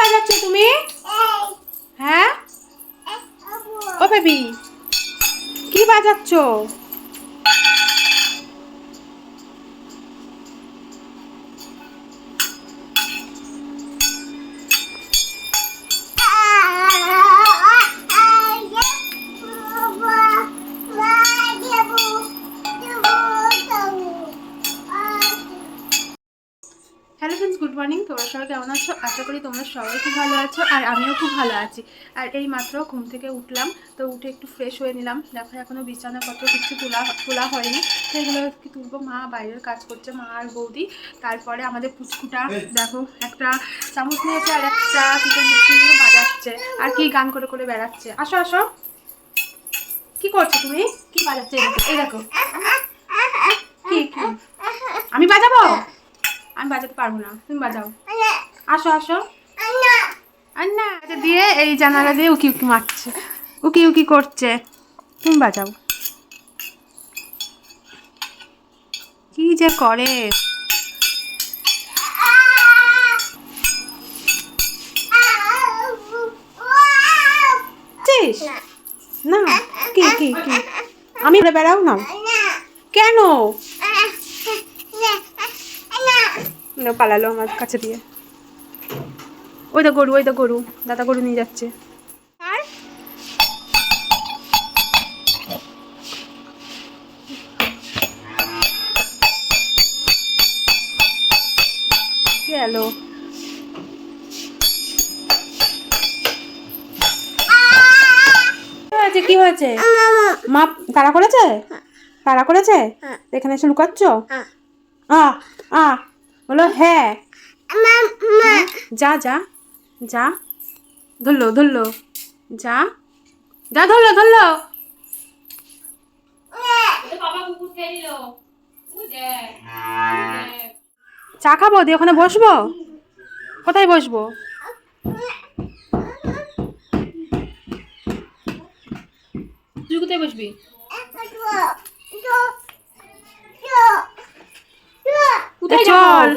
বাজাচ্ছ তুমি? হ্যাঁ? ও বেবি কি বাজাচ্ছ? গুড মর্নিং তোমরা সবাই কেমন আছো? আশা করি তোমরা সবাই খুব ভালো আছো আর আমিও খুব ভালো আছি। আর এই মাত্র ঘুম থেকে উঠলাম তো উঠে একটু ফ্রেশ হয়ে নিলাম। দেখো এখনও বিছানাপত্র কিছু তোলা তোলা হয়নি। সেগুলো কি তুলবো? মা বাইরের কাজ করছে মা আর বৌদি। তারপরে আমাদের পুচকুটা দেখো একটা চামচ নিয়েছে আর একটা চিকেন মিষ্টি নিয়ে বাজাচ্ছে। আর কি গান করে করে বেড়াচ্ছে। আসো আসো। কি করছ তুমি? কি বাজাচ্ছে? এই দেখো, এই দেখো। কি কি? আমি বাজাবো? আমি বাজাতে পারব না। তুমি বাজাও। আসো আসো। আন্না। দিয়ে এই জানালা দিয়ে উকি উকি মারছে। উকি উকি করছে। তুমি বাজাও। কি যে করে? না কি কি কি? আমি বেড়াও না। কেন? পালালো আমার কাছে দিয়ে। ওই তো গরু ওই তো গরু দাদা গরু নিয়ে যাচ্ছে। আর? গেল হয়েছে কি হয়েছে? মা তাড়া করেছে? তাড়া করেছে? এখানে এসে লুকাচ্ছ? আ আ বলো হ্যাঁ। যা যা যা। ধরলো ধরলো। যা। যা ধরলো ধরলো। চা খাব দিয়ে ওখানে বসবো? কোথায় বসবো? তুই কোথায় বসবি? চল।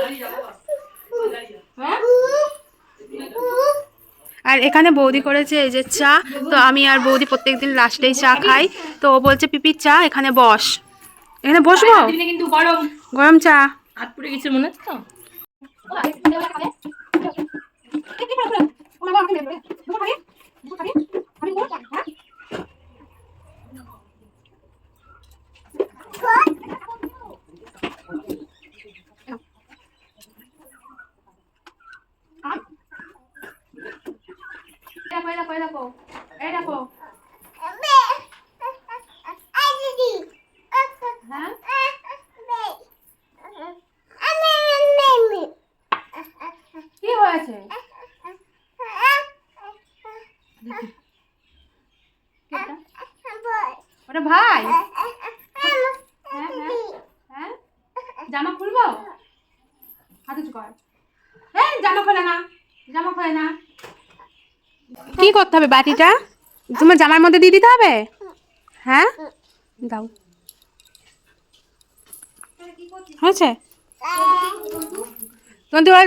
আর এখানে বৌদি করেছে এই যে চা। তো আমি আর বৌদি প্রত্যেকদিন লাস্টেই চা খাই। তো ও বলছে পিপি চা এখানে বস। এখানে বসবো? কিন্তু গরম। গরম চা। হাত পুড়ে গেছে মনে হচ্ছে তো? এই দেখো এই দেখো হ্যাঁ? কি হ্যাঁ হ্যাঁ হ্যাঁ। জামা খুলবো? হাতে কর। এই, জামা খোলে না, জামা খোলে না। কি করতে হবে বাটিটা? তোমার জামার মধ্যে দিয়ে দিতে হবে? হ্যাঁ? দাও। হয়েছে? তোমার তোমার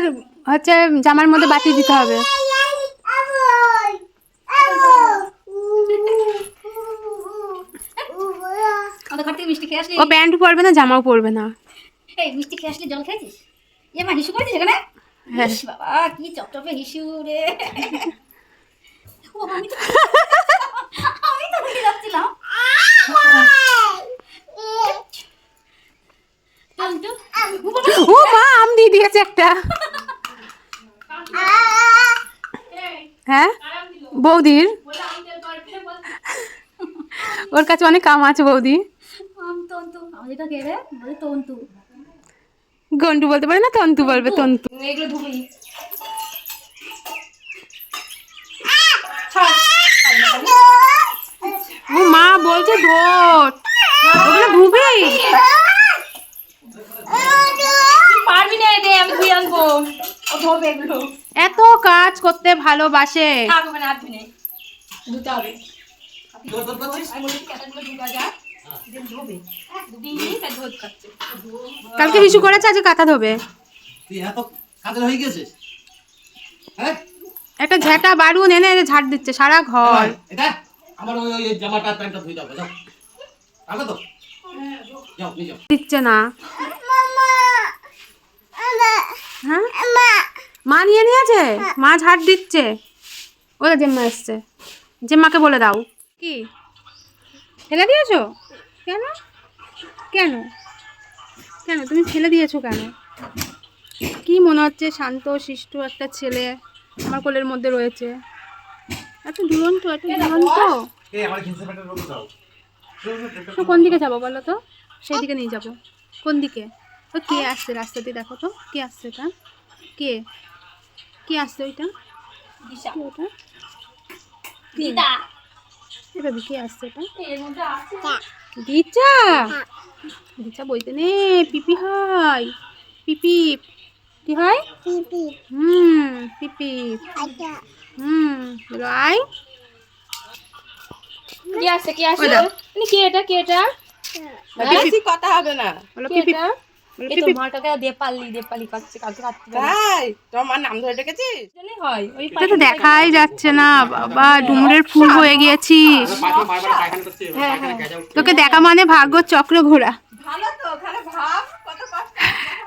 হচ্ছে জামার মধ্যে বাটি দিতে হবে। ও প্যান্ট পরবে না জামাও পরবে না। এই মিষ্টি খেয়ে আসলি জল খেয়েছিস? এ মা হিসু করেছিস এখানে? হ্যাঁ। বাবা কি চপচপে হিসু রে। আমি তো আমি যাচ্ছিলাম। ও মা আম দিয়ে দিয়েছে একটা। হ্যাঁ? বৌদির? ওর কাছে অনেক কাম আছে বৌদি। গন্টু বলতে পারে না তন্তু বলবে তন্তু এগুলো ধুবি ও মা বলছে ধোট ওগুলো ধুবি পারবি না আমি ধুয়ে আনব। ও ধোবে এগুলো। এত কাজ করতে ভালোবাসে। থাক ওখানে হাত ধুনে ধুতে হবে। কালকে হিসু করেছে আজকে কাঁথা ধোবে। তুই এত কাজের হয়ে হ্যাঁ? একটা ঝেঁটা বারুন এনে এনে ঝাড় দিচ্ছে সারা ঘর। এটা? আমার ওই ওই জামাটা প্যান্টটা ধুই দাও যাও। আগে তো? যাও নিয়ে যাও। দিচ্ছে না। হ্যাঁ? মা। নিয়ে নিয়েছে? মা ঝাড় দিচ্ছে। ওরা জেম্মা এসছে। জেম্মাকে বলে দাও। কি? ফেলে দিয়েছ? কেন? কেন? কেন? তুমি ফেলে দিয়েছ কেন? কি মনে হচ্ছে? শান্ত শিষ্ট একটা ছেলে আমার কোলের মধ্যে রয়েছে। এত দুরন্ত এত দুরন্ত। কোন দিকে যাব বলো তো? সেই দিকে নিয়ে যাব। কোন দিকে? তো কে আসছে রাস্তা দিয়ে দেখো তো। কে আসছে এটা? কে? কে আসছে ওইটা? ওটা? কে আসছে এটা? দিচা! দিচা বইতে নে পিপি হয় পিপি কি হয় হুম পিপি। হুম বলো আই কি আছে কি আছে মানে কি এটা কি এটা বেশি কথা হবে না বলো কি এটা এই তো পিপি মাটাকে দেপালি দেপালি কাটছে কালকে কাটতে তাই তোমার নাম ধরে ডেকেছিস জানি হয় ওই এটা তো দেখাই যাচ্ছে না বাবা ডুমুরের ফুল হয়ে উঠছে তোকে দেখা মানে ভাগ্য চক্র ঘোরা ভালো তো তাহলে ভাব কত কষ্ট এমনি ভালো এর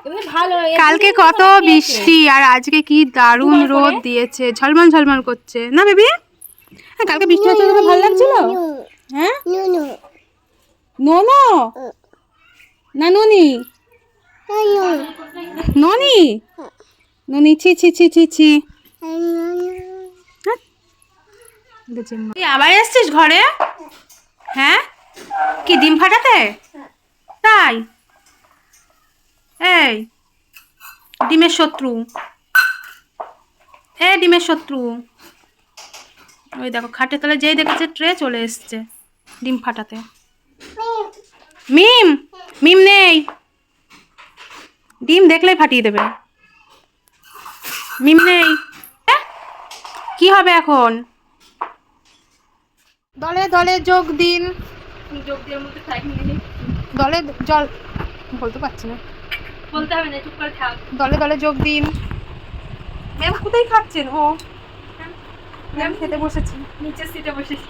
কালকে কত বৃষ্টি আর আজকে কি দারুণ রোদ দিয়েছে ঝলমল ঝলমল করছে। না বেবি? হ্যাঁ কালকে বৃষ্টি হচ্ছে তোকে ভালো লাগছিল? হ্যাঁ? নো নো না ননি? ননি? ননি ছি ছি ছি ছি ছি? তুই আবার এসছিস ঘরে? হ্যাঁ? কি ডিম ফাটাতে? তাই? এই ডিমের শত্রু। এ ডিমের শত্রু। ওই দেখো খাটের তলে যেই দেখেছে ট্রে চলে এসছে ডিম ফাটাতে। মিম মিম নেই। ডিম দেখলেই ফাটিয়ে দেবে। মিম নেই। এ? কি হবে এখন? দলে দলে যোগ দিন। যোগ দিয়ে মধ্যে দলে জল বলতে পারছি না। বলতে হবে না চুপ করে থাক। দলে দলে যোগ দিন। ম্যাম কোথায় খাচ্ছেন? ও। ম্যাম খেতে বসেছি। নিচের সিটে বসেছি।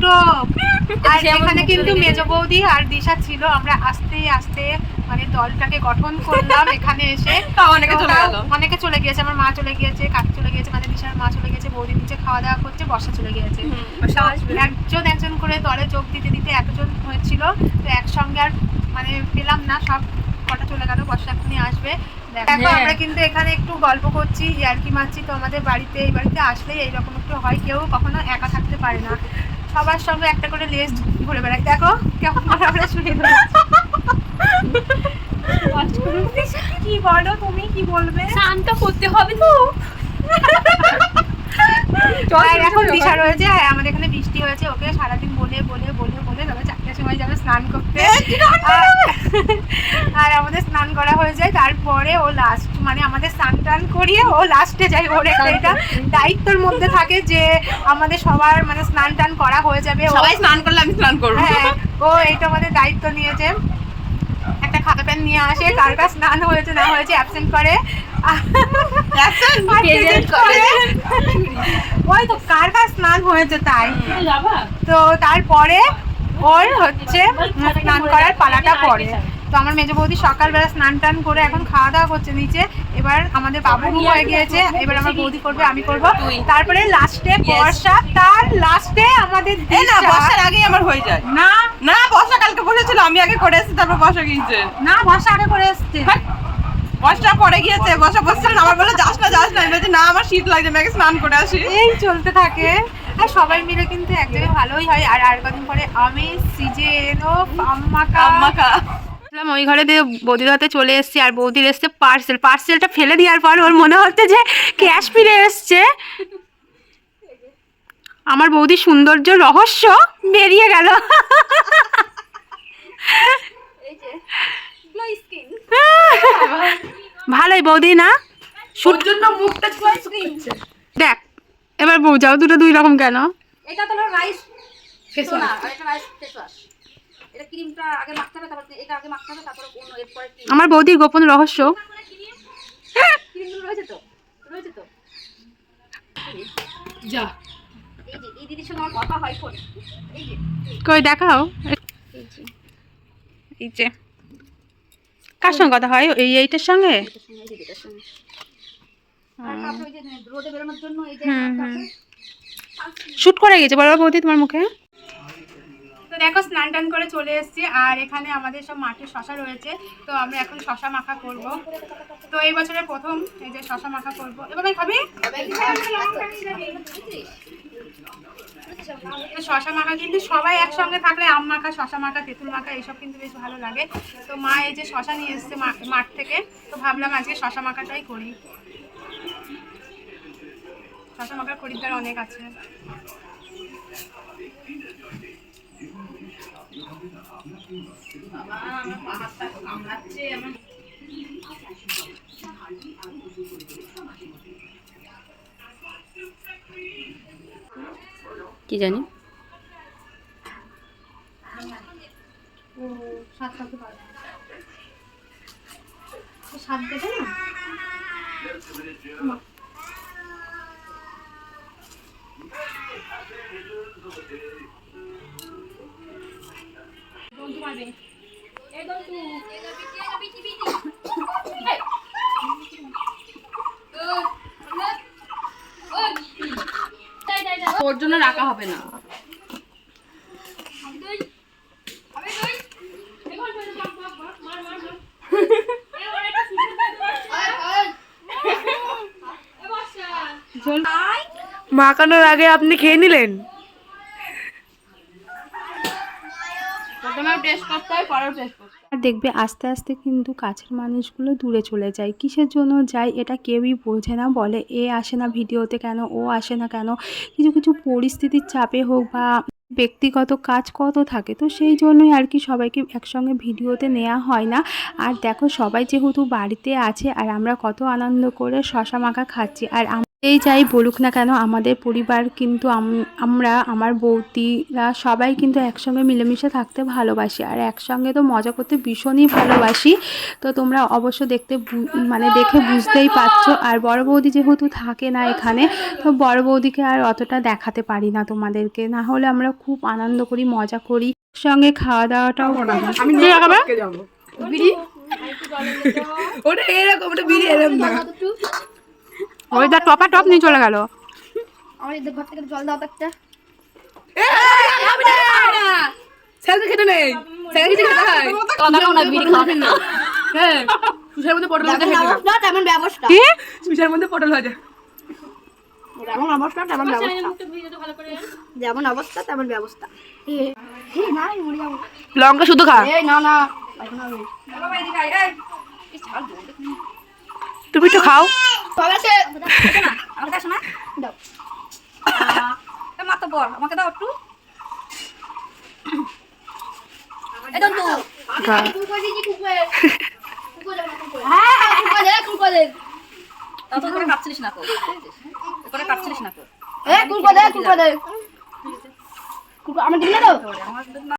আর এখানে কিন্তু মেজ বৌদি আর দিশা ছিল। আমরা আস্তে আস্তে মানে দলটাকে গঠন করলাম এখানে এসে। অনেকে চলে গেল। অনেকে চলে গিয়েছে আমার মা চলে গিয়েছে কাকি চলে গিয়েছে মানে দিশার মা চলে গিয়েছে বৌদি নিচে খাওয়া দাওয়া করছে বর্ষা চলে গিয়েছে। একজন একজন করে দলে যোগ দিতে দিতে একজন হয়েছিল। তো একসঙ্গে আর মানে পেলাম না সব। কটা চলে গেল বর্ষা এখনই আসবে। দেখো হ্যাঁ। আমরা কিন্তু এখানে একটু গল্প করছি ইয়ার্কি মারছি তো আমাদের বাড়িতে এই বাড়িতে আসলেই এইরকম একটু হয় কেউ কখনো একা থাকতে পারে না। সবার সঙ্গে একটা করে লেজ ঘুরে বেড়াই। দেখো কেমন শুয়ে ধরেছি। কি বলো তুমি কি বলবে? শান্ত করতে হবে তো। এখন দিশা রয়েছে আর আমাদের এখানে বৃষ্টি হয়েছে ওকে সারাদিন বলে বলে বলে বলে তবে সময় যাবে স্নান করতে। আর- আমাদের স্নান করা হয়ে যায় তারপরে ও লাস্ট মানে আমাদের স্নান টান করিয়ে ও লাস্টে যায়। ওর একটা এটা দায়িত্বর মধ্যে থাকে যে আমাদের সবার মানে স্নান টান করা হয়ে যাবে। সবাই স্নান করলে আমি স্নান করব। হ্যাঁ ও এটা আমাদের দায়িত্ব নিয়েছে। একটা খাতা পেন নিয়ে আসে কার কার স্নান হয়েছে না হয়েছে অ্যাবসেন্ট করে। ওই তো কার কার স্নান হয়েছে তাই। তো তারপরে ওর হচ্ছে স্নান করার পালাটা পড়ে তো আমার মেজো বৌদি সকালবেলা স্নান টান করে এখন খাওয়া দাওয়া করছে নিচে। এবার আমাদের বাবু হয়ে গিয়েছে এবার আমার বৌদি করবে আমি করব। তারপরে লাস্টে বর্ষা তার লাস্টে আমাদের না বর্ষার আগেই আমার হয়ে যায়। না। না বর্ষা কালকে বসেছিল আমি আগে করে এসেছি তারপর বর্ষা গিয়েছে। না বর্ষা আগে করে এসছে। বর্ষা পরে গিয়েছে বর্ষা বসছিল আমার বলে যাস না যাস না। না আমার শীত লাগছে আমি আগে স্নান করে আসি। এই চলতে থাকে। আর সবাই মিলে কিন্তু এক জায়গায় ভালোই হয়। আর আর কদিন পরে আমেজ সিজেন ও আম্মাকা। আম্মাকা। বললাম ওই ঘরে দিয়ে বৌদির হাতে চলে এসেছি আর বৌদির এসছে পার্সেল পার্সেলটা ফেলে দেওয়ার পর ওর মনে হচ্ছে যে ক্যাশ ফিরে এসছে। আমার বৌদির সৌন্দর্য রহস্য বেরিয়ে গেল। ভালোই বৌদি না? জন্য মুখটা দেখ এবার বউ যাও দুটো দুই রকম কেন? এটা তো রাইস Face না এটা রাইস ফেস ওয়াশ এটা ক্রিমটা আগে মাখতে হবে তারপর এটা আগে মাখতে হবে তারপর অন্য এরপরে আমার বৌদির গোপন রহস্য। ক্রিম রয়েছে তো? রয়েছে তো? যা। এই দিদির সঙ্গে আমার কথা হয় ফোন এই যে কই দেখাও। এই যে। এই যে। কার সঙ্গে কথা হয়? এই এইটার সঙ্গে। শুট করে গেছে বড় বৌদি তোমার মুখে। তো দেখো স্নান টান করে চলে এসেছি আর এখানে আমাদের সব মাঠে শশা রয়েছে তো আমরা এখন শশা মাখা করব। তো এই বছরের প্রথম এই যে শশা মাখা করব। এভাবে খাবি? শশা মাখা কিন্তু সবাই একসঙ্গে থাকলে আম মাখা শশা মাখা তেঁতুল মাখা এইসব কিন্তু বেশ ভালো লাগে। তো মা এই যে শশা নিয়ে এসছে মাঠ থেকে তো ভাবলাম আজকে শশা মাখাটাই করি। শশা মাখার খরিদ্দার অনেক আছে। কি জানি? ও স্বাদ খাতে পারবে তো স্বাদ দেবে না? তোর জন্য রাখা হবে না। মাখানোর আগে আপনি খেয়ে নিলেন? প্রথমে টেস্ট করতে পরে টেস্ট করতে আর দেখবে আস্তে আস্তে কিন্তু কাছের মানুষগুলো দূরে চলে যায়। কিসের জন্য যায় এটা কেউই বোঝে না বলে এ আসে না ভিডিওতে কেন ও আসে না কেন। কিছু কিছু পরিস্থিতির চাপে হোক বা ব্যক্তিগত কাজ কত থাকে তো সেই জন্যই আর কি সবাইকে একসঙ্গে ভিডিওতে নেওয়া হয় না। আর দেখো সবাই যেহেতু বাড়িতে আছে আর আমরা কত আনন্দ করে শশা মাখা খাচ্ছি আর এই যাই বলুক না কেন আমাদের পরিবার কিন্তু আমরা আমার বৌদিরা সবাই কিন্তু একসঙ্গে মিলেমিশে থাকতে ভালোবাসি। আর একসঙ্গে তো মজা করতে ভীষণই ভালোবাসি। তো তোমরা অবশ্য দেখতে বু- মানে দেখে বুঝতেই পারছ। আর বড় বৌদি যেহেতু থাকে না এখানে তো বড় বৌদিকে আর অতটা দেখাতে পারি না তোমাদেরকে। না হলে আমরা খুব আনন্দ করি মজা করি। সঙ্গে খাওয়া দাওয়াটাও বিড়ি? ওটা এরকম ওটা বিড়ি এরকম না। ওই দা টপা টপ নিয়ে চলে গেল। আমার এদের ঘর থেকে জল দাও তো একটা স্যালকে খেতে নেই। স্যালকে খেতে হয়। লাগাও না বিড়ি খাবে না। হ্যাঁ সুসার মধ্যে পটল ভাজা ব্যবস্থা তেমন ব্যবস্থা। কি? সুসার মধ্যে পটল ভাজা। যেমন অবস্থা তেমন ব্যবস্থা। যেমন অবস্থা তেমন ব্যবস্থা। এ এ, না আমি মরে যাব। লঙ্কা শুধু খা। না না তুমি একটু খাও। আছে আমাকে আসো না দাও মাত্র বর আমাকে দাও একটু। তো খা। হ্যাঁ দে তত কাটছিলিস না তো। কাটছিলিস না তো। এ দে কুকুর দে কুকুর আমি দিলে দাও?